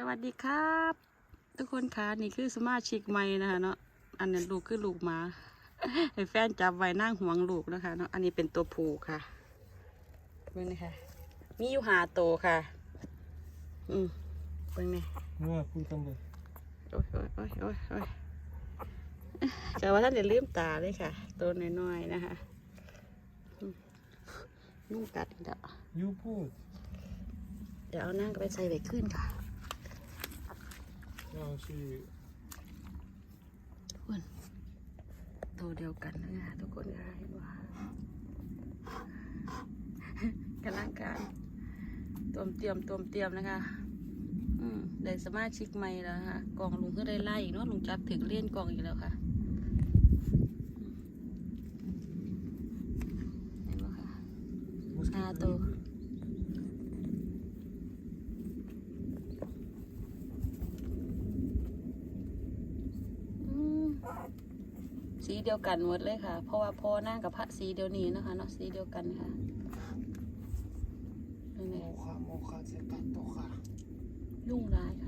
สวัสดีครับ ทุกคนคะนี่คือสมาชิกใหม่นะคะเนาะอันนั้นลูกคือลูกหมาให้แฟนจับไว้นั่งห่วงลูกนะคะเนาะอันนี้เป็นตัวผูค่ะเบิ่งนะคะมีอยู่หาโตวค่ะ อืมเบิ่งนี่ Mua phu tâm bực โอ้ยโอ้ยโอ้ยโอ้ยโอ้ยแต่ว่าท่านอย่าลืมตาเลยค่ะ ตัวน้อยๆนะคะอืมนุ่งกัดอีกแล้ว You put เดี๋ยวเอานั่งก็ไปใส่ไว้ขึ้นค่ะ Now she ตัวเดียวกันนะคะทุกคนค่ะเห็นว่ากำลังการตวมเตรียมตวมเตรียมนะคะอืมได้สมาชิกใหม่แล้วค่ะกล่องลุงก็ได้ไล่อีกเนาะลุงจับถึงเล่นกล่องอีกแล้วค่ะเห็นไหมคะ mosquito. Ah, to. อืม สีเดียวกันหมดเลยค่ะ เพราะว่าพ่อนั่งกับพระสีเดียวนี้นะคะเนาะสีเดียวกันค่ะนี่ไง Mocha, mocha, se tantoja. ยุ่งร้ายค่ะ